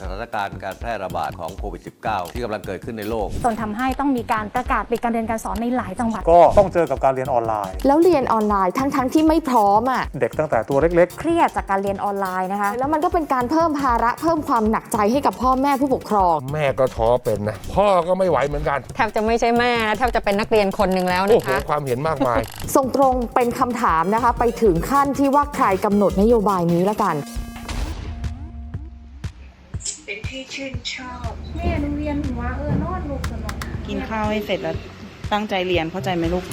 สถานการณ์การแพร่ระบาดของโควิด -19 ที่กำลังเกิดขึ้นในโลก จนทำให้ต้องมีการประกาศปิดการเรียนการสอนในหลายจังหวัด ก็ต้องเจอกับการเรียนออนไลน์ แล้วเรียนออนไลน์ทั้งๆที่ไม่พร้อมอะเด็กตั้งแต่ตัวเล็ก เครียดจากการเรียนออนไลน์นะคะ แล้วมันก็เป็นการเพิ่มภาระเพิ่มความหนักใจให้กับพ่อแม่ผู้ปกครอง แม่ก็ท้อเป็นนะ พ่อก็ไม่ไหวเหมือนกัน แทบจะไม่ใช่แม่แล้วแทบจะเป็นนักเรียนคนหนึ่งแล้วโอ้นะโหคะ ความเห็นมากมาย ส่งตรงเป็นคำถามนะคะ ไปถึงขั้นที่ว่าใครกำหนดนโยบายนี้ละกัน เป็นที่ชื่นชอบแม่หนูเรียนหัวเออนอนลูกสนองกินข้าวให้เสร็จแล้วตั้งใจเรียนเข้าใจไหมลูก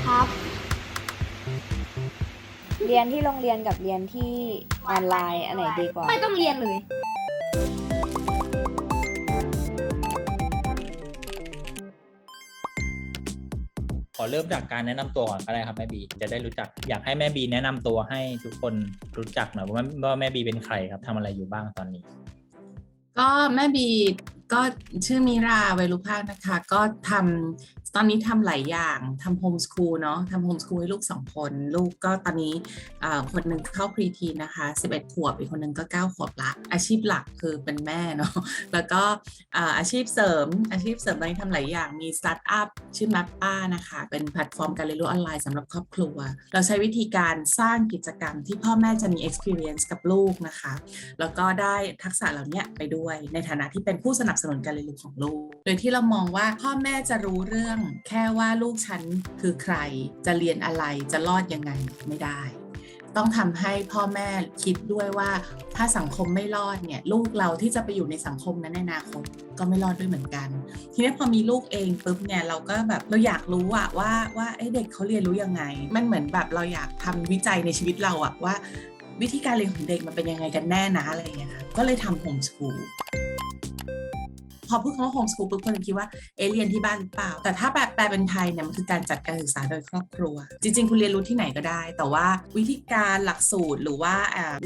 เรียนที่โรงเรียนกับเรียนที่ออนไลน์อันไหนดีกว่า ไม่ต้องเรียนเลย ขอเริ่มจากการแนะนำตัวก่อนก็ได้ครับแม่บี จะได้รู้จัก อยากให้แม่บีแนะนำตัวให้ทุกคนรู้จักหน่อยว่าว่าแม่บีเป็นใครครับทำอะไรอยู่บ้างตอนนี้ ก็แม่บี ก็ชื่อมิราเวลุภาคนะคะ ก็ทำตอนนี้ทำหลายอย่างทำโฮมสคูลเนาะทำโฮมสคูลให้ลูกสองคน ลูกก็ตอนนี้อ่าคนหนึ่งเข้าพรีทีนะคะ 11 ขวบ อีกคนหนึ่งก็ 9 ขวบละ อาชีพหลักคือเป็นแม่เนาะแล้วก็อาชีพเสริมอาชีพเสริมตอนนี้ทำหลายอย่างมีสตาร์ทอัพชื่อ m a p ป้านะคะ เป็นแพลตฟอร์มการเรียนรู้ออนไลน์สำหรับครอบครัว เราใช้วิธีการสร้างกิจกรรมที่พ่อแม่จะมี experience กับลูกนะคะ แล้วก็ได้ทักษะเหล่านี้ไปด้วยในฐานะที่เป็นผู้สนับสนุนการเรียนรู้ของลูก โดยที่เรามองว่าพ่อแม่จะรู้เรื่อง แค่ว่าลูกฉันคือใคร จะเรียนอะไรจะรอดยังไงไม่ได้ ต้องทำให้พ่อแม่คิดด้วยว่า ถ้าสังคมไม่รอดเนี่ยลูกเราที่จะไปอยู่ในสังคมนั้นในอนาคตก็ไม่รอดด้วยเหมือนกัน ทีนี้พอมีลูกเองปุ๊บเนี่ยเราก็แบบเราอยากรู้อะว่าว่าเด็กเขาเรียนรู้ยังไง มันเหมือนแบบเราอยากทำวิจัยในชีวิตเราอะว่าวิธีการเรียนของเด็กมันเป็นยังไงกันแน่นะอะไรอย่างเงี้ยค่ะก็เลยทำโฮมสคูล อพูดคำว่าโฮมสคูลปุ๊บคนคิดว่าเอเรียนที่บ้านหรือเปล่า แต่ถ้าแปลแปลเป็นไทยเนี่ยมันคือการจัดการศึกษาโดยครอบครัว จริง ๆ คุณเรียนรู้ที่ไหนก็ได้ แต่ว่าวิธีการหลักสูตรหรือว่า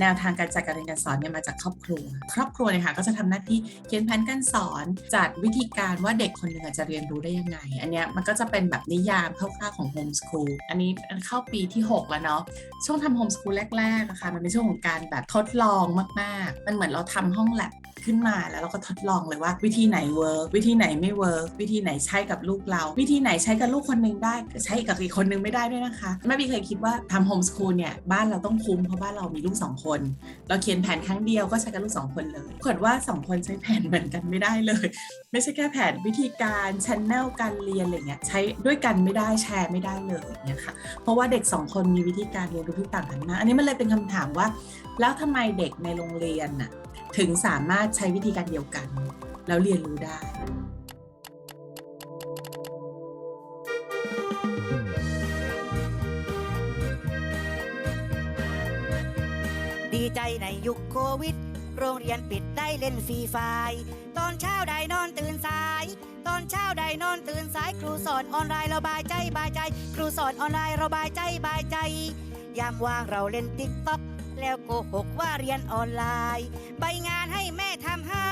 แนวทางการจัดการเรียนการสอนเนี่ยมาจากครอบครัว ครอบครัวเนี่ยค่ะก็จะทำหน้าที่เขียนแผนการสอนจัดวิธีการว่าเด็กคนหนึ่งจะเรียนรู้ได้ยังไง อันเนี้ยมันก็จะเป็นแบบนิยามคร่าวๆของโฮมสคูลอันนี้เข้าปีที่ 6 แล้วเนาะช่วงทำโฮมสคูลแรกๆอะค่ะมันเป็นช่วงของการแบบทดลองมากๆ มันเหมือนเราทำห้องแลบขึ้นมาแล้วเราก็ทดลองเลยว่าวิธีไหนเวิร์กวิธีไหนไม่เวิร์กวิธีไหนใช้กับลูกเรา วิธีไหนใช้กับลูกคนหนึงได้ใช้กับอีกคนนึงไม่ได้ด้วยนะคะแม่บีเคยคิดว่าทำโฮมสคูลเนี่ยบ้านเราต้องคุ้มเพราะบ้านเรามีลูกสองคน เราเขียนแผนครั้งเดียวก็ใช้กับลูกสองคนเลยปรากฏว่าสองคนใช้แผนเหมือนกันไม่ได้เลย ไม่ใช่แค่แผนวิธีการชันแนลการเรียนอะไรเงี้ยใช้ด้วยกันไม่ได้แชร์ไม่ได้เลยเนี่ยค่ะเพราะว่าเด็กสองคนมีวิธีการเรียนรู้ที่ต่างกันมากอันนี้มันเลยเป็นคำถามว่า แล้วทำไมเด็กในโรงเรียนน่ะถึงสามารถใช้วิธีการเดียวกัน แล้วเรียนรู้ได้ดีใจในยุคโควิด โรงเรียนปิดได้เล่นฟรีไฟตอนเช้าได้นอนตื่นสาย ตอนเช้าได้นอนตื่นสาย ครูสอนออนไลน์ราบายใจบายใจ ครูสอนออนไลน์ราบายใจบายใจ ยามว่างเราเล่นติ๊กต็อกแล้วโกหกว่าเรียนออนไลน์ ใบงานให้แม่ทำให้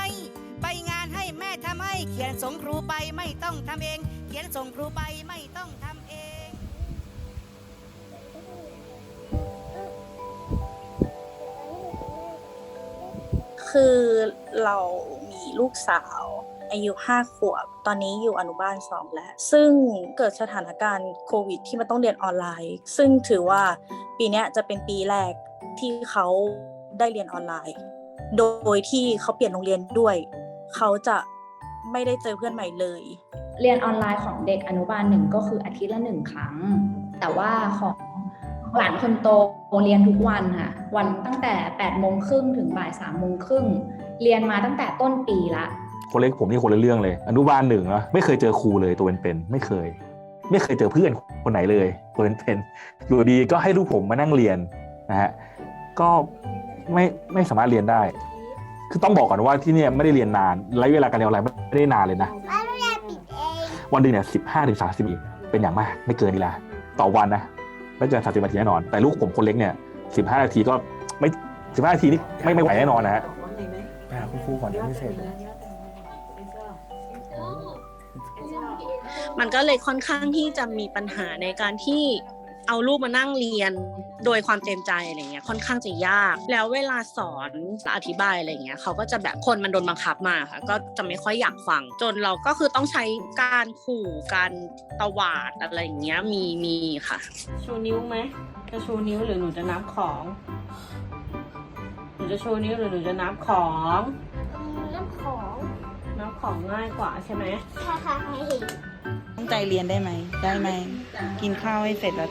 เขียนส่งครูไปไม่ต้องทำเอง เขียนส่งครูไปไม่ต้องทำเองคือเรามีลูกสาวอายุห้าขวบ ตอนนี้อยู่อนุบาลสองแล้ว ซึ่งเกิดสถานการณ์โควิด ที่มันต้องเรียนออนไลน์ ซึ่งถือว่าปีนี้จะเป็นปีแรกที่เขาได้เรียนออนไลน์ โดยที่เขาเปลี่ยนโรงเรียนด้วย เขาจะ ไม่ได้เจอเพื่อนใหม่เลย เรียนออนไลน์ของเด็กอนุบาลหนึ่งก็คืออาทิตย์ละหนึ่งครั้ง แต่ว่าของหลานคนโตเรียนทุกวันค่ะ วันตั้งแต่8ปดโมงครึ่งถึงบ่ายสามโมงครึ่งเรียนมาตั้งแต่ต้นปีละ คนเล็กผมนี่คนละเรื่องเลย อนุบาลหนึ่งนะไม่เคยเจอครูเลยตัวเป็นๆไม่เคย ไม่เคยเจอเพื่อนคนไหนเลยตัวเป็นๆอยู่ดีก็ให้ลูกผมมานั่งเรียนนะฮะก็ไม่ไม่สามารถเรียนได้ คือต้องบอกก่อนว่าที่เนี่ยไม่ได้เรียนนานระยะเวลาการเรียนออนไลน์ไม่ได้นานเลยนะวันหนึ่งเนี่ยสิบห้าถึงสามสิบเป็นอย่างมาก ไม่เกินนี้ละต่อวันนะไม่เกินสามสิบนาทีแน่นอน แต่ลูกผมคนเล็กเนี่ยสิบห้านาทีก็ไม่สิบห้านาทีนี่ไม่ไม่ไหวแน่นอนนะฮะไปหาคุณครูก่อนยังไม่เสร็จมันก็เลยค่อนข้างที่จะมีปัญหาในการที่ เอาลูกมานั่งเรียนโดยความเต็มใจอะไรเงี้ยค่อนข้างจะยาก แล้วเวลาสอนอธิบายอะไรเงี้ยเขาก็จะแบบคนมันโดนบังคับมาค่ะก็จะไม่ค่อยอยากฟัง จนเราก็คือต้องใช้การขู่การตวาดอะไรอย่างเงี้ยมีมีค่ะ ชูนิ้วไหมจะชูนิ้วหรือหนูจะนับของหนูจะชูนิ้วหรือหนูจะนับของน้ำของนับของง่ายกว่าใช่ไหมค่ะค่ะตั้งใจเรียนได้ไหม ได้ไหม กินข้าวให้เสร็จแล้ว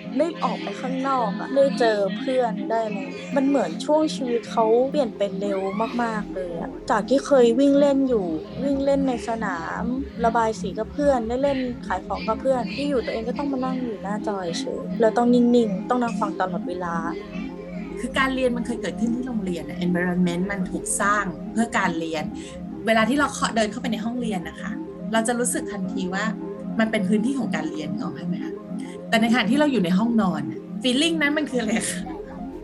ได้ออกไปข้างนอกอะได้เจอเพื่อนได้อะไรมันเหมือนช่วงชีวิตเขาเปลี่ยนเป็นเร็วมากๆเลยอะจากที่เคยวิ่งเล่นอยู่ วิ่งเล่นในสนาม ระบายสีกับเพื่อนได้เล่นขายของกับเพื่อน ที่อยู่ตัวเองก็ต้องมานั่งอยู่หน้าจอเฉยแล้วต้องนิ่งๆ ต้องนั่งฟังตลอดเวลาคือการเรียนมันเคยเกิดขึ้นที่โรงเรียนอะ environment มันถูกสร้างเพื่อการเรียน เวลาที่เราเดินเข้าไปในห้องเรียนนะคะ เราจะรู้สึกทันทีว่ามันเป็นพื้นที่ของการเรียนออกไหมคะ แต่ในขณะที่เราอยู่ในห้องนอน feeling นั้นมันคืออะไรคะ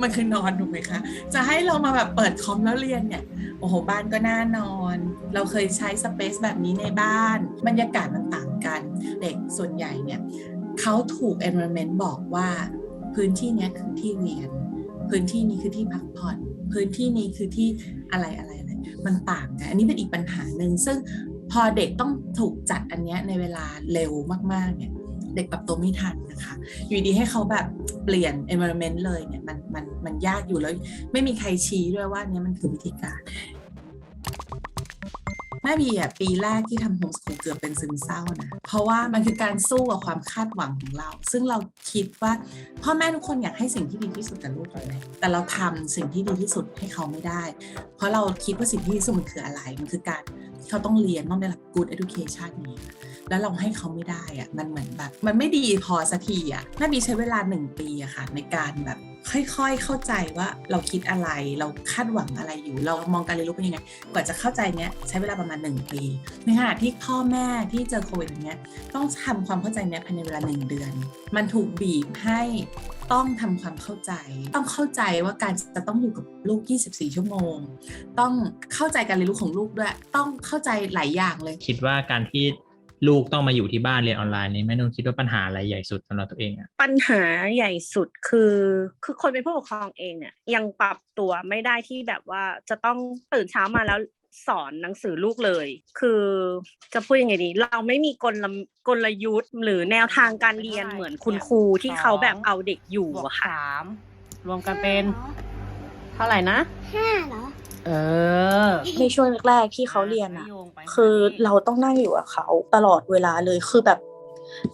มันคือนอนถูกไหมคะ จะให้เรามาแบบเปิดคอมแล้วเรียนเนี่ย โอ้โห บ้านก็น่านอน เราเคยใช้สเปซแบบนี้ในบ้าน บรรยากาศมันต่างกัน เด็กส่วนใหญ่เนี่ยเขาถูก environment บอกว่าพื้นที่นี้คือที่เรียน พื้นที่นี้คือที่พักผ่อน พื้นที่นี้คือที่อะไรอะไรอะไร มันต่างกัน อันนี้เป็นอีกปัญหาหนึ่งซึ่งพอเด็กต้องถูกจัดอันเนี้ยในเวลาเร็วมากๆเนี่ย เด็กปรับตัวไม่ทันนะคะ อยู่ดีให้เขาแบบเปลี่ยน environment เลยเนี่ยมันมันมันยากอยู่แล้ว ไม่มีใครชี้ด้วยว่าเนี่ยมันคือวิธีการแม่บีอะปีแรกที่ทำโฮมสกูลเกือบเป็นซึมเศร้านะ เพราะว่ามันคือการสู้กับความคาดหวังของเรา ซึ่งเราคิดว่าพ่อแม่ทุกคนอยากให้สิ่งที่ดีที่สุดกับลูกเราเลยแต่เราทำสิ่งที่ดีที่สุดให้เขาไม่ได้ เพราะเราคิดว่าสิ่งที่ดีที่สุดมันคืออะไร มันคือการเขาต้องเรียนต้องได้รับ good education นี้ แล้วเราให้เขาไม่ได้อะมันเหมือนแบบ มันไม่ดีพอสักทีอะแม่บีใช้เวลาหนึ่งปีอะค่ะ ในการแบบค่อยๆ เข้าใจว่าเราคิดอะไร เราคาดหวังอะไรอยู่ เรามองการเรียนรู้เป็นยังไง กว่าจะเข้าใจเนี้ยใช้เวลาประมาณ 1 ปี ในขณะที่พ่อแม่ที่เจอโควิดอย่างเงี้ยต้องทำความเข้าใจเนี้ยภายในเวลา 1 เดือน มันถูกบีบให้ต้องทำความเข้าใจ ต้องเข้าใจว่าการจะต้องอยู่กับลูก 24 ชั่วโมง ต้องเข้าใจการเรียนรู้ของลูกด้วย ต้องเข้าใจหลายอย่างเลย คิดว่าการที่ ลูกต้องมาอยู่ที่บ้านเรียนออนไลน์นี่แม่นุ่นคิดว่าปัญหาอะไรใหญ่สุดสำหรับตัวเองอะปัญหาใหญ่สุดคือ คือคนเป็นผู้ปกครองเองเนี่ยยังปรับตัวไม่ได้ที่แบบว่าจะต้องตื่นเช้ามาแล้วสอนหนังสือลูกเลย คือจะพูดยังไงดี เราไม่มีกลกลยุทธ์ หรือแนวทางการเรียนเหมือนคุณครูที่เขาแบบเอาเด็กอยู่อะค่ะรวมกันเป็น เท่าไหร่นะห้าเหรอ เออ ในช่วงแรกๆที่เขาเรียนอะคือเราต้องนั่งอยู่กับเขาตลอดเวลาเลยคือแบบ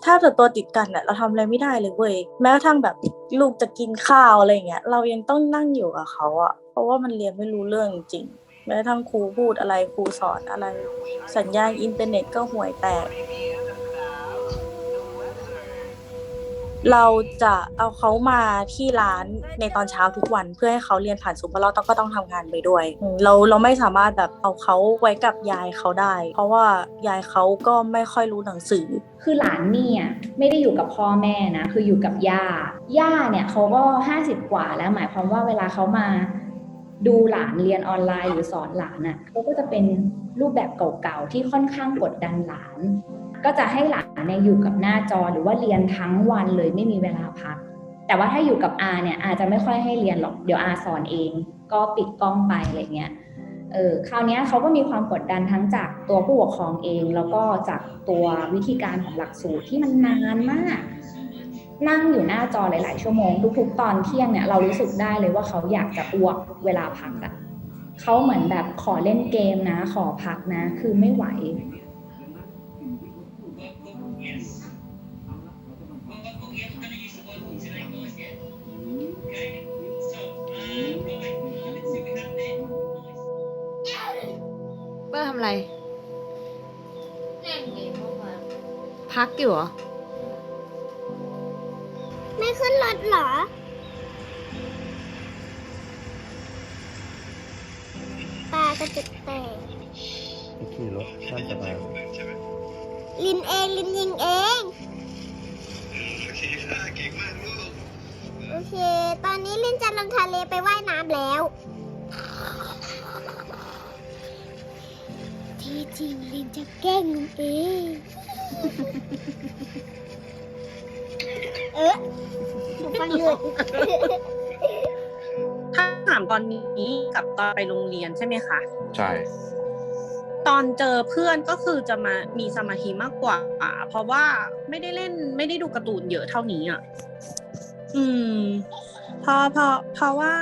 ถ้าเกิดตัวติดกันอะเราทำอะไรไม่ได้เลยเว้ยแม้กระทั่งแบบลูกจะกินข้าวอะไรเงี้ยเรายังต้องนั่งอยู่กับเขาอะเพราะว่ามันเรียนไม่รู้เรื่องจริงๆแม้กระทั่งครูพูดอะไรครูสอนอะไร สัญญาณอินเทอร์เน็ตก็ห่วยแตก เราจะเอาเขามาที่ร้านในตอนเช้าทุกวันเพื่อให้เขาเรียนผ่านซูมเพราะเราต้องก็ต้องทำงานไปด้วย เราเราไม่สามารถแบบเอาเขาไว้กับยายเขาได้ เพราะว่ายายเขาก็ไม่ค่อยรู้หนังสือ คือหลานนี่อะไม่ได้อยู่กับพ่อแม่นะคืออยู่กับย่าย่าเนี่ยเขาก็ห้าสิบกว่าแล้วหมายความว่าเวลาเขามาดูหลานเรียนออนไลน์หรือสอนหลานอะเขาก็จะเป็นรูปแบบเก่าๆที่ค่อนข้างกดดันหลาน ก็จะให้หลานเนี่ยอยู่กับหน้าจอหรือว่าเรียนทั้งวันเลยไม่มีเวลาพัก แต่ว่าถ้าอยู่กับอาเนี่ยอาจจะไม่ค่อยให้เรียนหรอกเดี๋ยวอาสอนเอง ก็ปิดกล้องไปอะไรเงี้ยเออคราวเนี้ยเขาก็มีความกดดันทั้งจากตัวผู้ปกครองเอง แล้วก็จากตัววิธีการของหลักสูตรที่มันนานมาก นั่งอยู่หน้าจอหลาย ๆ ชั่วโมง ทุก ๆ ตอนเที่ยงเนี่ยเรารู้สึกได้เลยว่าเขาอยากจะอ้วกเวลาพักอะเขาเหมือนแบบขอเล่นเกมนะ ขอพักนะ คือไม่ไหว พักอยู่เหรอ ไม่ขึ้นรถเหรอป้าก็จะแต่งขี่รถข้ามสะพานลินเองลินยิงเอง โอเค ตอนนี้ลินจะลงทะเลไปว่ายน้ำแล้ว ที่จริงลินจะแกล้งลุงเอง เออหนูฟังหยุดถ้าถามตอนนี้กับตอนไปโรงเรียนใช่ไหมคะ ใช่ ตอนเจอเพื่อนก็คือจะมามีสมาธิมากกว่า เพราะว่าไม่ได้เล่นไม่ได้ดูการ์ตูนเยอะเท่านี้อะ อืมเพราะเพราะเพราะว่า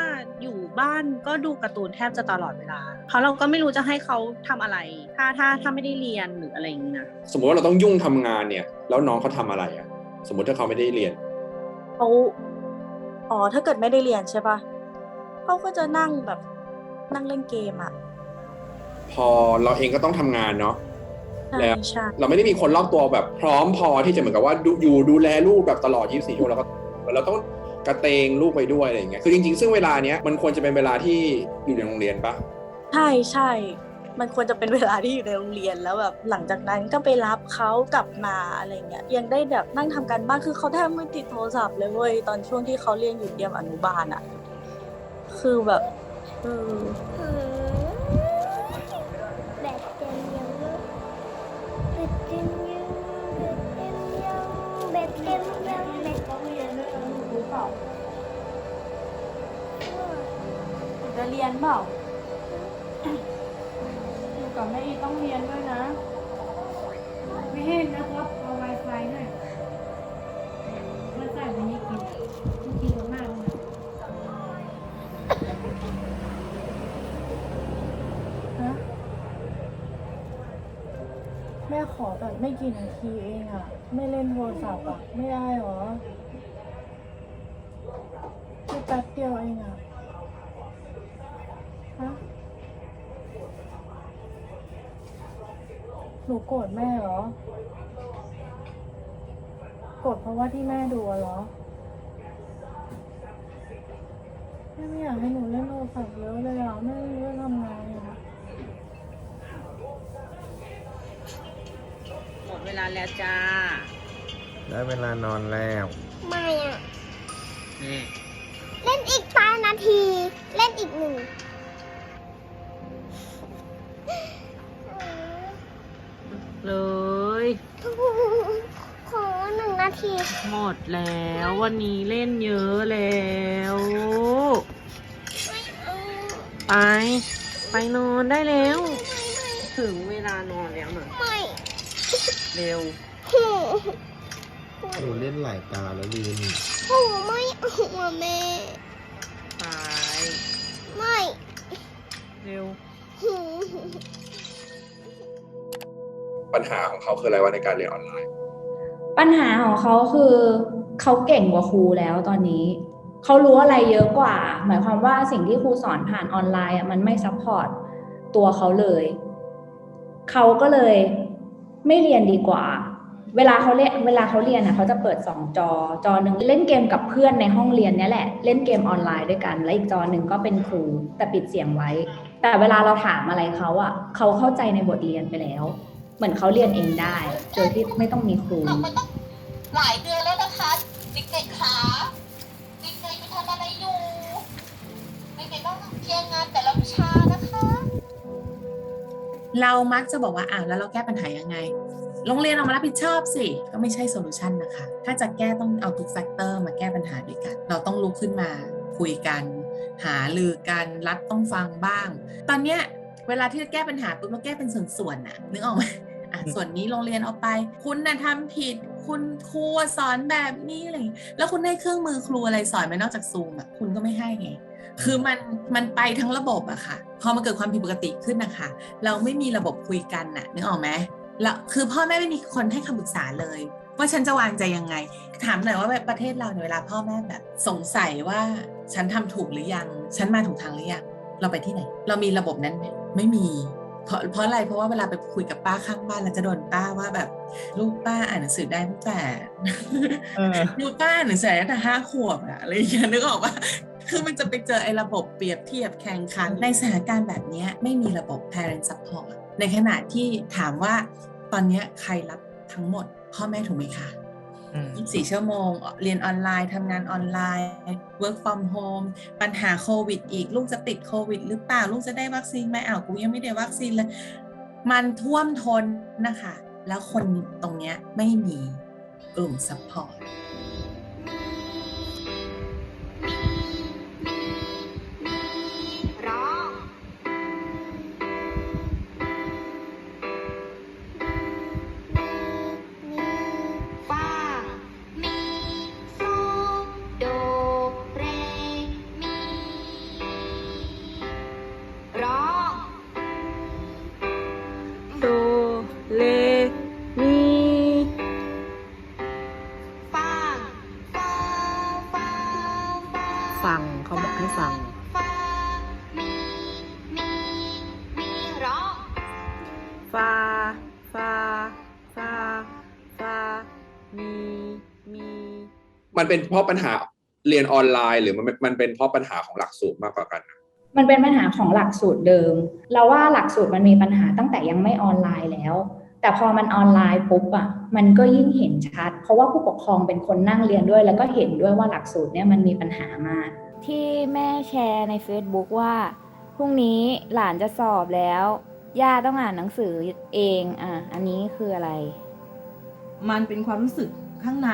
อยู่ บ้านก็ดูการ์ตูนแทบจะตลอดเวลา เพราะเราก็ไม่รู้จะให้เขาทำอะไร ถ้าถ้าถ้าไม่ได้เรียนหรืออะไรอย่างนี้นะสมมติว่าเราต้องยุ่งทำงานเนี่ย แล้วน้องเขาทำอะไรอะสมมติถ้าเขาไม่ได้เรียนเขาอ๋อถ้าเกิดไม่ได้เรียนใช่ปะเขาก็จะนั่งแบบนั่งเล่นเกมอะพอเราเองก็ต้องทำงานเนาะใช่แล้วใช่เราไม่ได้มีคนรอบตัวแบบพร้อมพอที่จะเหมือนกับว่าดูอยู่ดูแลลูกแบบตลอด 24 ชั่วโมงเราก็เราต้อง กระเตงลูกไปด้วยอะไรอย่างเงี้ยคือจริง ๆ ซึ่งเวลาเนี้ยมันควรจะเป็นเวลาที่อยู่ในโรงเรียนปะใช่ใช่มันควรจะเป็นเวลาที่อยู่ในโรงเรียนแล้วแบบหลังจากนั้นก็ไปรับเขากลับมาอะไรเงี้ยยังได้แบบนั่งทำการบ้านคือเขาแทบไม่ติดโทรศัพท์เลยเว้ยตอนช่วงที่เขาเรียนอยู่เตรียมอนุบาลอะคือแบบเออ นเปล่าอยู่กับแม่อีต้องเรียนด้วยนะ ไม่ให้นะครับเอา Wi-Fi หน่อยมาใส่ไปนี่กินกินมากเลยฮะแม่ขอแบบไม่กี่นาทีเองอะไม่เล่นโทรศัพท์อะไม่ได้หรอแค่แป๊บเดียวเองอะฮะห นูโกรธแม่เหรอ โกรธเพราะว่าที่แม่ดูอะเหรอ แม่ไม่อยากให้หนูเล่นโทรศัพท์เยอะเลยอะแม่ไม่รู้จะทำไงอะหมดเวลาแล้วจ้า ได้เวลานอนแล้วไม่อะเล่นอีกห้านาที เล่นอีกหนึ่ง หมดแล้ววันนี้เล่นเยอะแล้ว ไป ไปนอนได้แล้ว ถึงเวลานอนแล้วนะไม่เร็วหนูเล่นหลายตาแล้วลินโอ้ไม่เอาแม่ ไป ไม่ เร็ว ปัญหาของเขาคืออะไรวะในการเรียนออนไลน์ ปัญหาของเขาคือเขาเก่งกว่าครูแล้วตอนนี้เขารู้อะไรเยอะกว่า หมายความว่าสิ่งที่ครูสอนผ่านออนไลน์อะมันไม่ซัพพอร์ตตัวเขาเลยเขาก็เลยไม่เรียนดีกว่า เวลาเขาเล่นเวลาเขาเรียนอะเขาจะเปิดสองจอ จอหนึ่งเล่นเกมกับเพื่อนในห้องเรียนเนี่ยแหละ เล่นเกมออนไลน์ด้วยกัน และอีกจอหนึ่งก็เป็นครูแต่ปิดเสียงไว้ แต่เวลาเราถามอะไรเขาอะเขาเข้าใจในบทเรียนไปแล้ว เหมือนเขาเรียนเองได้ โดยที่ไม่ต้องมีครูหลายเดือนแล้วนะคะเด็กๆขาเด็กๆไปทำอะไรอยู่เด็กๆต้องเคลียร์งานแต่ละวิชานะคะ เรามักจะบอกว่าอ่าแล้วเราแก้ปัญหายังไง โรงเรียนออกมารับผิดชอบสิ ก็ไม่ใช่โซลูชันนะคะ ถ้าจะแก้ต้องเอาทุกแฟกเตอร์มาแก้ปัญหาด้วยกัน เราต้องลุกขึ้นมาคุยกัน หาลือกัน รัฐต้องฟังบ้าง ตอนเนี้ยเวลาที่จะแก้ปัญหาปุ๊บเราแก้เป็นส่วนๆน่ะ นึกออกไหม อะส่วนนี้โรงเรียนเอาไป คุณน่ะทำผิด คุณครูสอนแบบนี้อะไรอย่างงี้แล้วคุณได้เครื่องมือครูอะไรสอนไหมนอกจากซูมอะคุณก็ไม่ให้ไงคือมันมันไปทั้งระบบอะค่ะ พอมันเกิดความผิดปกติขึ้นนะคะ เราไม่มีระบบคุยกันน่ะนึกออกไหมแล้วคือพ่อแม่ไม่มีคนให้คำปรึกษาเลยว่าฉันจะวางใจยังไง ถามหน่อยว่าแบบประเทศเราเนี่ยเวลาพ่อแม่แบบ สงสัยว่าฉันทำถูกหรือยัง ฉันมาถูกทางหรือยังเราไปที่ไหน เรามีระบบนั้นไหมไม่มี เพราะเพราะอะไรเพราะว่าเวลาไปคุยกับป้าข้างบ้านเราจะโดนป้าว่าแบบลูกป้าอ่านหนังสือได้ตั้งแต่ลูกป้าอ่านหนังสือได้ตั้งแต่ห้าขวบอะอะไรอย่างเงี้ยนึกออกปะคือมันจะไปเจอไอ้ระบบเปรียบเทียบแข่งขันในสถานการณ์แบบเนี้ยไม่มีระบบ parent support ในขณะที่ถามว่าตอนเนี้ยใครรับทั้งหมดพ่อแม่ถูกไหมคะ 24 ชั่วโมง เรียนออนไลน์ทำงานออนไลน์ work from home ปัญหาโควิดอีก ลูกจะติดโควิด หรือเปล่า ลูกจะได้วัคซีนไหมอ้าวกูยังไม่ได้วัคซีนเลย มันท่วมท้นนะคะ แล้วคนตรงเนี้ยไม่มีกลุ่ม support ร้ ฟาฟังเขาบอกให้ฟังฟามีมีมีร้องฟาฟาฟาฟามีมีมันเป็นเพราะปัญหาเรียนออนไลน์หรือมันมันเป็นเพราะปัญหาของหลักสูตรมากกว่ากันนะมันเป็นปัญหาของหลักสูตรเดิม เราว่าหลักสูตรมันมีปัญหาตั้งแต่ยังไม่ออนไลน์แล้ว แต่พอมันออนไลน์ปุ๊บอะมันก็ยิ่งเห็นชัด เพราะว่าผู้ปกครองเป็นคนนั่งเรียนด้วย แล้วก็เห็นด้วยว่าหลักสูตรเนี่ยมันมีปัญหามาก ที่แม่แชร์ใน Facebook ว่าพรุ่งนี้หลานจะสอบแล้ว ย่าต้องอ่านหนังสือเองอะอันนี้คืออะไร มันเป็นความรู้สึกข้างใน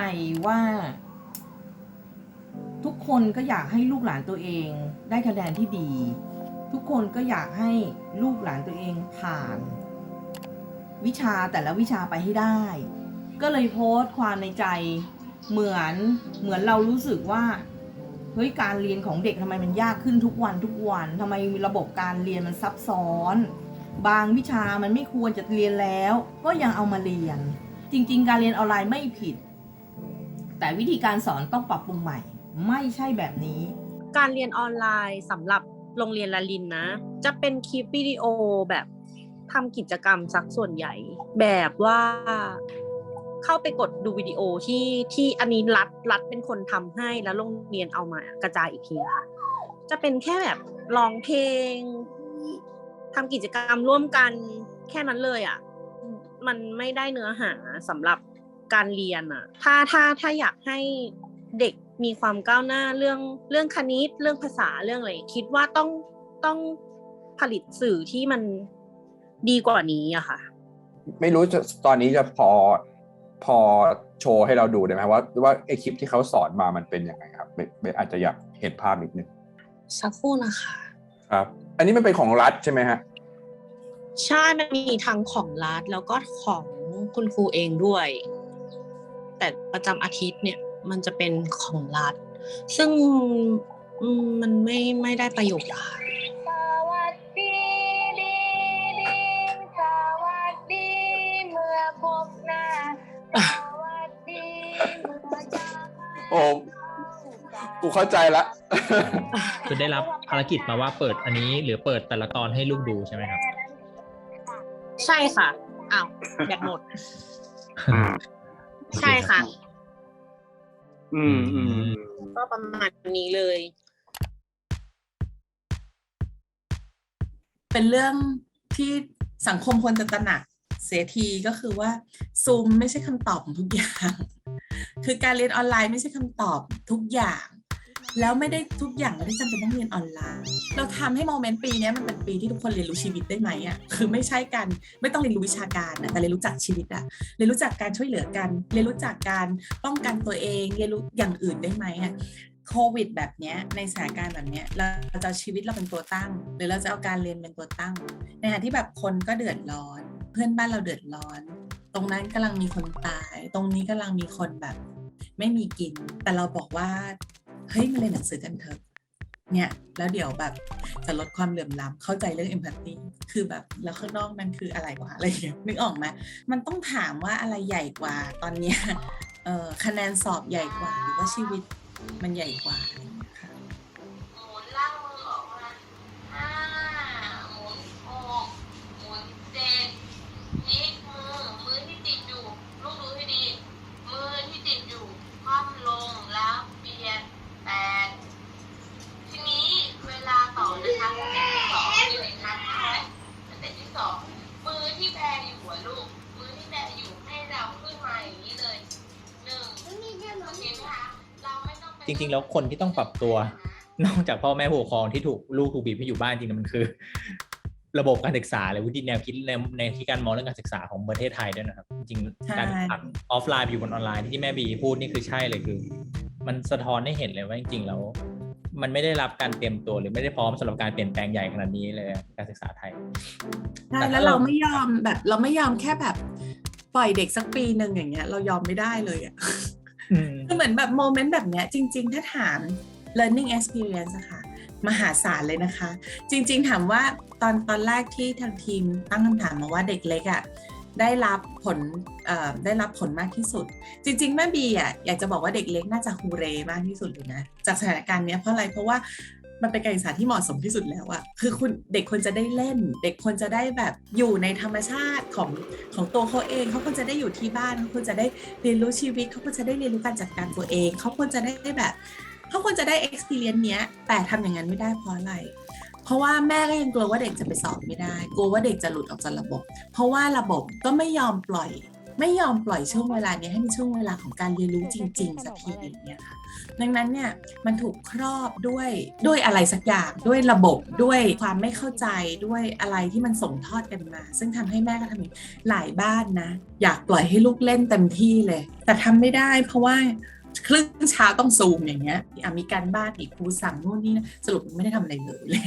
ว่า ทุกคนก็อยากให้ลูกหลานตัวเองได้คะแนนที่ดี ทุกคนก็อยากให้ลูกหลานตัวเองผ่าน วิชาแต่ละวิชาไปให้ได้ ก็เลยโพสต์ความในใจเหมือนเหมือนเรารู้สึกว่าเฮ้ยการเรียนของเด็กทำไมมันยากขึ้นทุกวันทุกวันทำไมระบบการเรียนมันซับซ้อน บางวิชามันไม่ควรจะเรียนแล้ว ก็ยังเอามาเรียน จริง ๆ การเรียนออนไลน์ไม่ผิด แต่วิธีการสอนต้องปรับปรุงใหม่ ไม่ใช่แบบนี้ การเรียนออนไลน์สำหรับโรงเรียนละลินนะ จะเป็นคลิปวิดีโอแบบ ทำกิจกรรมสักส่วนใหญ่ แบบว่าเข้าไปกดดูวิดีโอที่ที่อันนี้รัฐรัฐเป็นคนทำให้แล้วโรงเรียนเอามากระจายอีกทีค่ะ จะเป็นแค่แบบร้องเพลงทำกิจกรรมร่วมกันแค่นั้นเลยอะ มันไม่ได้เนื้อหาสำหรับการเรียนอะ ถ้าถ้าถ้าอยากให้เด็กมีความก้าวหน้าเรื่องเรื่องคณิตเรื่องภาษาเรื่องอะไรคิดว่าต้องต้องผลิตสื่อที่มัน ดีกว่านี้อะค่ะ ไม่รู้จะตอนนี้จะพอพอโชว์ให้เราดูได้ไหมว่าว่าไอคลิปที่เขาสอนมามันเป็นยังไงครับเบเบอาจจะอยากเห็นภาพนิดนึงสักครู่นะคะครับ อันนี้มันเป็นของรัฐใช่ไหมฮะใช่มันมีทั้งของรัฐแล้วก็ของคุณครูเองด้วย แต่ประจำอาทิตย์เนี่ย มันจะเป็นของรัฐ ซึ่งอืมมันไม่ไม่ได้ประโยชน์อะค่ะ โอ้กูเข้าใจละ คือได้รับภารกิจมาว่าเปิดอันนี้ หรือเปิดแต่ละตอนให้ลูกดูใช่ไหมครับ ใช่ค่ะ อ้าว แบตหมด ใช่ค่ะ อืมอืมก็ประมาณนี้เลย เป็นเรื่องที่สังคมควรจะตระหนัก เสียทีก็คือว่าซูมไม่ใช่คำตอบของทุกอย่าง คือการเรียนออนไลน์ไม่ใช่คำตอบทุกอย่าง แล้วไม่ได้ทุกอย่างไม่ได้จำเป็นต้องเรียนออนไลน์ เราทำให้โมเมนต์ปีนี้มันเป็นปีที่ทุกคนเรียนรู้ชีวิตได้ไหมอะคือไม่ใช่การไม่ต้องเรียนรู้วิชาการนะแต่เรียนรู้จักชีวิตอะเรียนรู้จักการช่วยเหลือกันเรียนรู้จักการป้องกันตัวเองเรียนรู้อย่างอื่นได้ไหมอะโควิดแบบเนี้ยในสถานการณ์แบบเนี้ยเราจะชีวิตเราเป็นตัวตั้ง หรือเราจะเอาการเรียนเป็นตัวตั้งในขณะที่แบบคนก็เดือดร้อน พื่อนบ้านเราเดือดร้อน ตรงนั้นกำลังมีคนตาย ตรงนี้กำลังมีคนแบบ ไม่มีกิน แต่เราบอกว่าเฮ้ยมาเรียนหนังสือกันเถอะเนี่ยแล้วเดี๋ยวแบบจะลดความเหลื่อมล้ำเข้าใจเรื่อง empathy คือแบบแล้วข้างนอกมันคืออะไรวะอะไรอย่างเงี้ยนึกออกไหมมันต้องถามว่าอะไรใหญ่กว่าตอนเนี้ยเออคะแนนสอบใหญ่กว่าหรือว่าชีวิตมันใหญ่กว่าอะไรอย่างเงี้ยค่ะ หมุนล่างมือออกมาห้าหมุนหกหมุนเจ็ดพลิกมือ มือที่ติดอยู่ ลูกดูให้ดี มือที่ติดอยู่คว่ำลงแล้วเปลี่ยนแปด จริง ๆ แล้วคนที่ต้องปรับตัวนอกจากพ่อแม่ผู้ปกครองที่ถูกลูกถูกบีบให้อยู่บ้านจริงๆมันคือ ระบบการศึกษาหรือวิธีแนวคิดในในที่การมองเรื่องการศึกษาของประเทศไทยด้วยนะครับ จริงการผลักออฟไลน์ไปอยู่บนออนไลน์ที่แม่บีพูดนี่คือใช่เลยคือ มันสะท้อนให้เห็นเลยว่าจริงๆแล้วมันไม่ได้รับการเตรียมตัวหรือไม่ได้พร้อมสำหรับการเปลี่ยนแปลงใหญ่ขนาดนี้เลยการศึกษาไทยใช่แล้วเราเราไม่ยอมแบบ เราไม่ยอมแค่แบบ ปล่อยเด็กสักปีหนึ่งอย่างเงี้ย เรายอมไม่ได้เลยอะ คือเหมือนแบบโมเมนต์แบบเนี้ยจริง ๆ ถ้าถาม learning experience อะค่ะมหาศาลเลยนะคะ จริง ๆ ถามว่าตอนตอนแรกที่ทางทีมตั้งคำถามมาว่าเด็กเล็กอะได้รับผลได้รับผลมากที่สุด จริง ๆ แม่บีอะอยากจะบอกว่าเด็กเล็กน่าจะฮูเรมากที่สุดเลยนะ จากสถานการณ์เนี้ยเพราะอะไรเพราะว่า มันเป็นการศึกษาที่เหมาะสมที่สุดแล้วอะคือคุณเด็กควรจะได้เล่น เด็กควรจะได้แบบอยู่ในธรรมชาติของของตัวเขาเอง เขาควรจะได้อยู่ที่บ้านเขาควรจะได้เรียนรู้ชีวิต เขาควรจะได้เรียนรู้การจัดการตัวเอง เขาควรจะได้แบบ เขาควรจะได้ experience เนี้ย แต่ทำอย่างนั้นไม่ได้เพราะอะไร เพราะว่าแม่ก็ยังกลัวว่าเด็กจะไปสอบไม่ได้ กลัวว่าเด็กจะหลุดออกจากระบบ เพราะว่าระบบก็ไม่ยอมปล่อย ไม่ยอมปล่อยช่วงเวลานี้ให้เป็นช่วงเวลาของการเรียนรู้จริงๆสักทีหนึงเนี่ยค่ะ ดังนั้นเนี่ยมันถูกครอบด้วยด้วยอะไรสักอย่างด้วยระบบด้วยความไม่เข้าใจด้วยอะไรที่มันส่งทอดกันมา ซึ่งทำให้แม่ก็ทำอย่างนี้หลายบ้านนะ อยากปล่อยให้ลูกเล่นเต็มที่เลย แต่ทำไม่ได้เพราะว่าครึ่งเช้าต้องซูมอย่างเงี้ยอะมีการบ้านอีกครูสั่งนู่นนี่นะสรุปไม่ได้ทำอะไรเลยเลย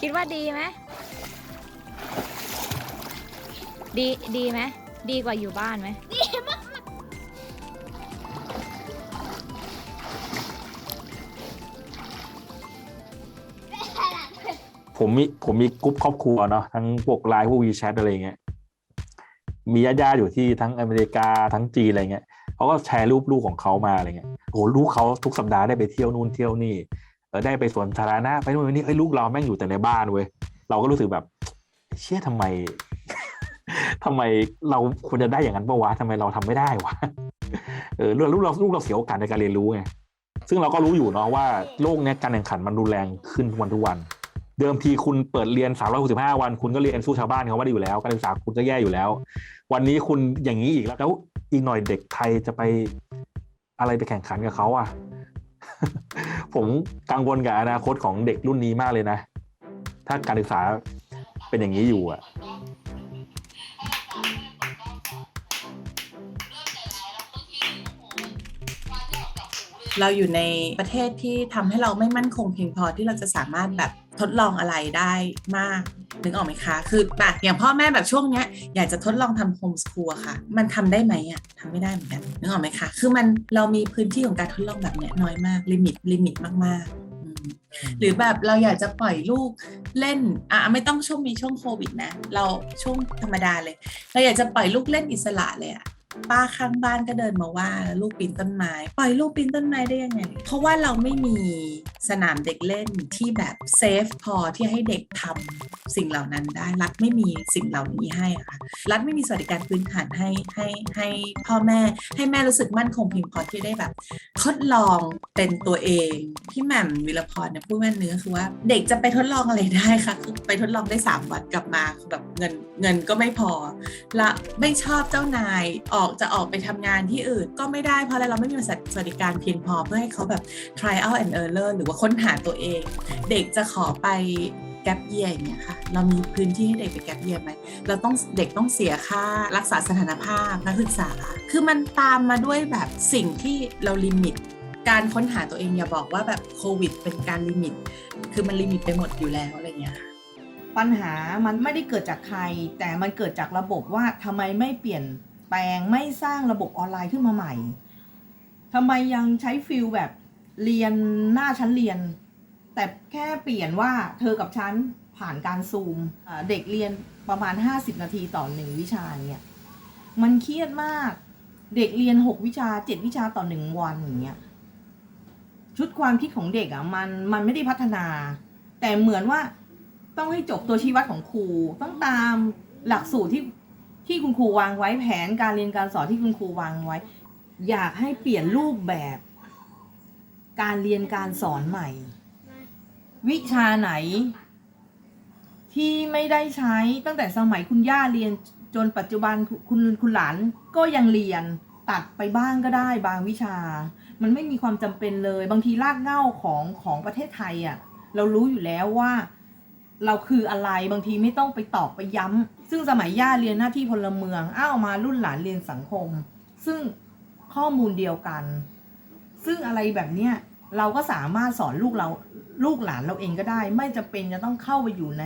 คิดว่าดีไหมดีดีไหมดีกว่าอยู่บ้านไหมดีมากผมมีผมมีกรุ๊ปครอบครัวเนาะทั้งพวกไลน์พวกวีแชทอะไรเงี้ยมีญาติๆอยู่ที่ทั้งอเมริกาทั้งจีนอะไรเงี้ยเขาก็แชร์รูปลูกของเขามาอะไรเงี้ยโอ้โหลูกเขาทุกสัปดาห์ได้ไปเที่ยวนู่นเที่ยวนี่ เออได้ไปสวนสาธารณะไปนู่นไปนี่เอ้ยลูกเราแม่งอยู่แต่ในบ้านเว้ยเราก็รู้สึกแบบเชี่ยทำไมทำไมเราควรจะได้อย่างนั้นปะวะทำไมเราทำไม่ได้วะเออลูกเราลูกเราเสียโอกาสในการเรียนรู้ไงซึ่งเราก็รู้อยู่เนาะว่าโลกเนี้ยการแข่งขันมันรุนแรงขึ้นทุกวันทุกวัน เดิมทีคุณเปิดเรียน 365 วัน คุณก็เรียนสู้ชาวบ้านเขาไม่ได้อยู่แล้ว การศึกษาคุณก็แย่อยู่แล้ว วันนี้คุณอย่างนี้อีกแล้วแล้วอีกหน่อยเด็กไทยจะไปอะไรไปแข่งขันกับเขาอะ ผมกังวลกับอนาคตของเด็กรุ่นนี้มากเลยนะ ถ้าการศึกษาเป็นอย่างนี้อยู่อะเราอยู่ในประเทศที่ทำให้เราไม่มั่นคงเพียงพอที่เราจะสามารถแบบ ทดลองอะไรได้มากนึกออกไหมคะ คือแบบอย่างพ่อแม่แบบช่วงเนี้ยอยากจะทดลองทำโฮมสคูลค่ะ มันทำได้ไหมอะทำไม่ได้เหมือนกันนึกออกไหมคะ คือมันเรามีพื้นที่ของการทดลองแบบเนี้ยน้อยมากลิมิตลิมิตมากๆอืมหรือแบบเราอยากจะปล่อยลูกเล่นอะไม่ต้องช่วงมีช่วงโควิดนะ เราช่วงธรรมดาเลย เราอยากจะปล่อยลูกเล่นอิสระเลยอะ ป้าข้างบ้านก็เดินมาว่าลูกปีนต้นไม้ปล่อยลูกปีนต้นไม้ได้ยังไง เพราะว่าเราไม่มีสนามเด็กเล่นที่แบบเซฟพอที่ให้เด็กทำสิ่งเหล่านั้นได้ รัฐไม่มีสิ่งเหล่านี้ให้ค่ะ รัฐไม่มีสวัสดิการพื้นฐานให้ให้ให้พ่อแม่ให้แม่รู้สึกมั่นคงเพียงพอที่ได้แบบทดลองเป็นตัวเองพี่แหม่มวิรพรเนี่ยพูดแม่นเนื้อคือว่าเด็กจะไปทดลองอะไรได้คะคือไปทดลองได้ 3 วันกลับมาแบบเงินเงินก็ไม่พอ และไม่ชอบเจ้านายออกจะออกไปทำงานที่อื่นก็ไม่ได้เพราะอะไรเราไม่มีสวัสดิการเพียงพอเพื่อให้เขาแบบ trial and error หรือว่าค้นหาตัวเอง เด็กจะขอไปแกลเยียอย่างเงี้ยค่ะ เรามีพื้นที่ให้เด็กไปแกลเยียไหม เราต้องเด็กต้องเสียค่ารักษาสถานภาพนักศึกษา คือมันตามมาด้วยแบบสิ่งที่เราลิมิต การค้นหาตัวเองอย่าบอกว่าแบบโควิด เป็นการลิมิต คือมันลิมิตไปหมดอยู่แล้วอะไรเงี้ยปัญหามันไม่ได้เกิดจากใคร แต่มันเกิดจากระบบว่าทำไมไม่เปลี่ยน แปลงไม่สร้างระบบออนไลน์ขึ้นมาใหม่ทำไมยังใช้ฟิลแบบเรียนหน้าชั้นเรียน แต่แค่เปลี่ยนว่าเธอกับฉันผ่านการซูมเด็กเรียนประมาณ 50 นาทีต่อหนึ่งวิชาเนี่ยมันเครียดมากเด็กเรียน 6 วิชา 7 วิชาต่อหนึ่งวันอย่างเงี้ยชุดความคิดของเด็กอะมันมันไม่ได้พัฒนา แต่เหมือนว่าต้องให้จบตัวชี้วัดของครู ต้องตามหลักสูตรที่ ที่คุณครูวางไว้แผนการเรียนการสอนที่คุณครูวางไว้ อยากให้เปลี่ยนรูปแบบ การเรียนการสอนใหม่ วิชาไหน ที่ไม่ได้ใช้ตั้งแต่สมัยคุณย่าเรียนจนปัจจุบันคุณคุณหลานก็ยังเรียนตัดไปบ้างก็ได้บางวิชา มันไม่มีความจำเป็นเลย บางทีรากเหง้าของของประเทศไทยอะ่ะ เรารู้อยู่แล้วว่า เราคืออะไรบางทีไม่ต้องไปตอกไปย้ำ ซึ่งสมัยย่าเรียนหน้าที่พลเมืองอ้าวมารุ่นหลานเรียนสังคม ซึ่งข้อมูลเดียวกัน ซึ่งอะไรแบบเนี้ยเราก็สามารถสอนลูกเราลูกหลานเราเองก็ได้ ไม่จะเป็นจะต้องเข้าไปอยู่ใน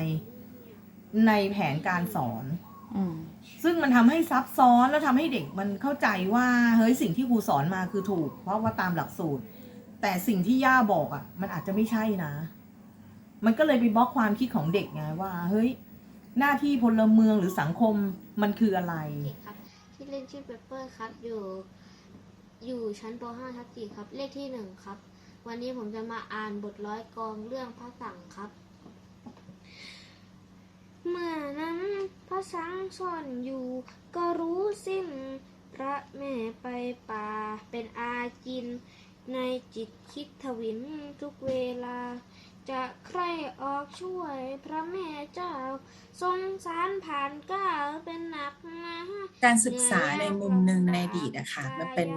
ในแผนการสอนซึ่งมันทำให้ซับซ้อนแล้วทำให้เด็กมันเข้าใจว่าเฮ้ยสิ่งที่ครูสอนมาคือถูก เพราะว่าตามหลักสูตร แต่สิ่งที่ย่าบอกอะ มันอาจจะไม่ใช่นะ มันก็เลยไปบล็อกความคิดของเด็กไงว่า เฮ้ย หน้าที่พลเมืองหรือสังคมมันคืออะไร ครับที่เล่นชื่อเปเปอร์ครับอยู่ อยู่ชั้นป .5 ทับ4ครับ เลขที่หนึ่งครับ วันนี้ผมจะมาอ่านบทร้อยกรองเรื่องพระสังครับ เมื่อนั้นพระสังซ่อนอยู่ก็รู้สิ้นพระแม่ไปป่าเป็นอาจิน ในจิตคิดทวินทุกเวลา จะใครออกช่วยพระแม่เจ้า ทรงสารผ่านก้าวเป็นหนักนะการศึกษาในมุมหนึ่งในอดีตนะคะมันเป็น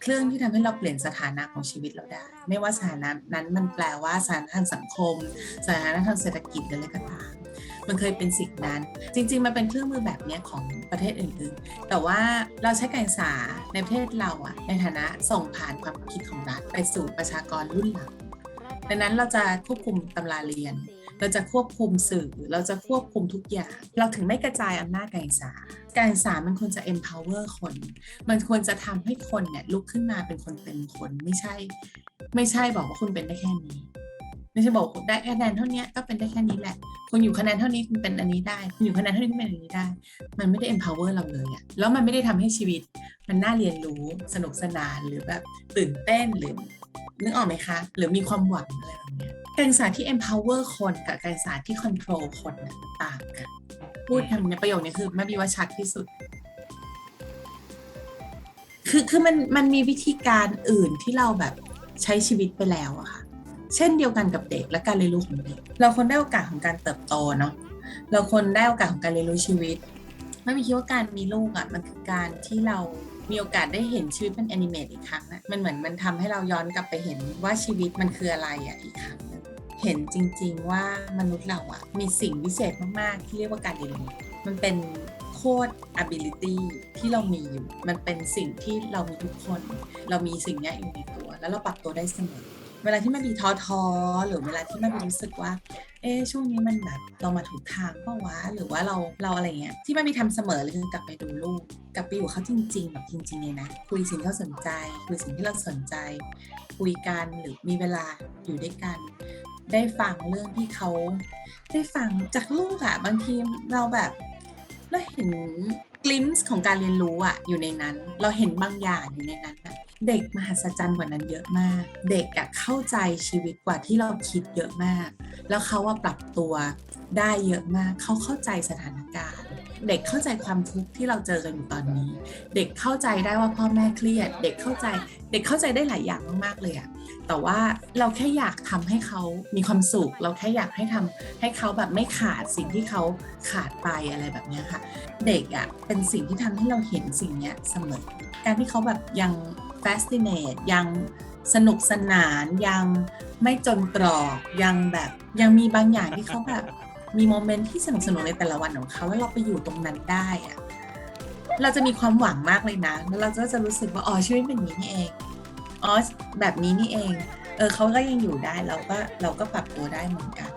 เครื่องที่ทำให้เราเปลี่ยนสถานะของชีวิตเราได้ ไม่ว่าสถานะนั้นมันแปลว่าสถานะทางสังคม สถานะทางเศรษฐกิจหรืออะไรก็ตามมันเคยเป็นสิ่งนั้น จริง ๆ มันเป็นเครื่องมือแบบเนี้ยของประเทศอื่นๆ แต่ว่าเราใช้การศึกษาในประเทศเราอะในฐานะส่งผ่านความคิดของรัฐไปสู่ประชากรรุ่นหลัง ดังนั้นเราจะควบคุมตำราเรียน เราจะควบคุมสื่อ เราจะควบคุมทุกอย่าง เราถึงไม่กระจายอำนาจการศึกษา การศึกษามันควรจะ empower คน มันควรจะทำให้คนเนี่ยลุกขึ้นมาเป็นคนเต็มคน ไม่ใช่ ไม่ใช่บอกว่าคุณเป็นได้แค่นี้ไม่ใช่บอกได้คะแนนเท่านี้ก็เป็นได้แค่นี้แหละ คุณอยู่คะแนนเท่านี้คุณเป็นอันนี้ได้ คุณอยู่คะแนนเท่านี้คุณเป็นอันนี้ได้ มันไม่ได้ empower เราเลยอะแล้วมันไม่ได้ทำให้ชีวิต มันน่าเรียนรู้สนุกสนานหรือแบบตื่นเต้นหรือ นึกออกไหมคะ หรือมีความหวังอะไรแบบเนี้ยการศึกษาที่ empower คนกับการศึกษาที่ control คนน่ะมันต่างกันพูดคำนี้ประโยคนี้คือแม่บีว่าชัดที่สุด คือคือมันมันมีวิธีการอื่นที่เราแบบใช้ชีวิตไปแล้วอะค่ะ เช่นเดียวกันกับเด็กและการเรียนรู้ของเด็ก เราควรได้โอกาสของการเติบโตเนาะเราควรได้โอกาสของการเรียนรู้ชีวิตไม่มีคิดว่าการมีลูกอะมันคือการที่เรา มีโอกาสได้เห็นชีวิตเป็นแอนิเมตอีกครั้งนะมันเหมือนมันทำให้เราย้อนกลับไปเห็นว่าชีวิตมันคืออะไรอะอีกครั้งเห็นจริง ๆ ว่ามนุษย์เราอะมีสิ่งพิเศษมาก ๆ ที่เรียกว่าการเรียนรู้มันเป็นโคตร ability ที่เรามีอยู่ มันเป็นสิ่งที่เรามีทุกคน เรามีสิ่งนี้อยู่ในตัว แล้วเราปรับตัวได้เสมอ เวลาที่มันมีท้อท้อหรือเวลาที่มันรู้สึกว่า เอ๊ช่วงนี้มันแบบเรามาถูกทางเปล่าวะหรือว่าเราเราอะไรเงี้ยที่มันมีทำเสมอเลยคือกลับไปดูลูกกลับไปอยู่กับเขาจริง ๆ แบบจริงๆเลยนะคุยสิ่งที่เขาสนใจ คุยสิ่งที่เราสนใจ คุยกันหรือมีเวลาอยู่ด้วยกัน ได้ฟังเรื่องที่เขาได้ฟังจากลูกอะบางทีเราแบบ เราเห็นกลิมส์ของการเรียนรู้อะอยู่ในนั้น เราเห็นบางอย่างอยู่ในนั้นอะเด็กมหัศจรรย์กว่านั้นเยอะมาก เด็กอะเข้าใจชีวิตกว่าที่เราคิดเยอะมาก แล้วเขาว่าปรับตัวได้เยอะมาก เขาเข้าใจสถานการณ์ เด็กเข้าใจความทุกข์ที่เราเจอกันอยู่ตอนนี้ เด็กเข้าใจได้ว่าพ่อแม่เครียด เด็กเข้าใจ เด็กเข้าใจได้หลายอย่างมากๆเลยอะ แต่ว่าเราแค่อยากทำให้เขามีความสุข เราแค่อยากให้ทำให้เขาแบบไม่ขาดสิ่งที่เขาขาดไปอะไรแบบนี้ค่ะ เด็กอะเป็นสิ่งที่ทำให้เราเห็นสิ่งเนี้ยเสมอ การที่เขาแบบยัง fascinate ยังสนุกสนานยังไม่จนตรอกยังแบบยังมีบางอย่างที่เขาแบบมีโมเมนต์ที่สนุกสนุกในแต่ละวันของเขาแล้วเราไปอยู่ตรงนั้นได้อะเราจะมีความหวังมากเลยนะ แล้วเราก็จะรู้สึกว่าอ๋อชีวิตเป็นอย่างนี้นี่เอง อ๋อแบบนี้นี่เอง เออเขาก็ยังอยู่ได้เราก็เราก็ปรับตัวได้เหมือนกัน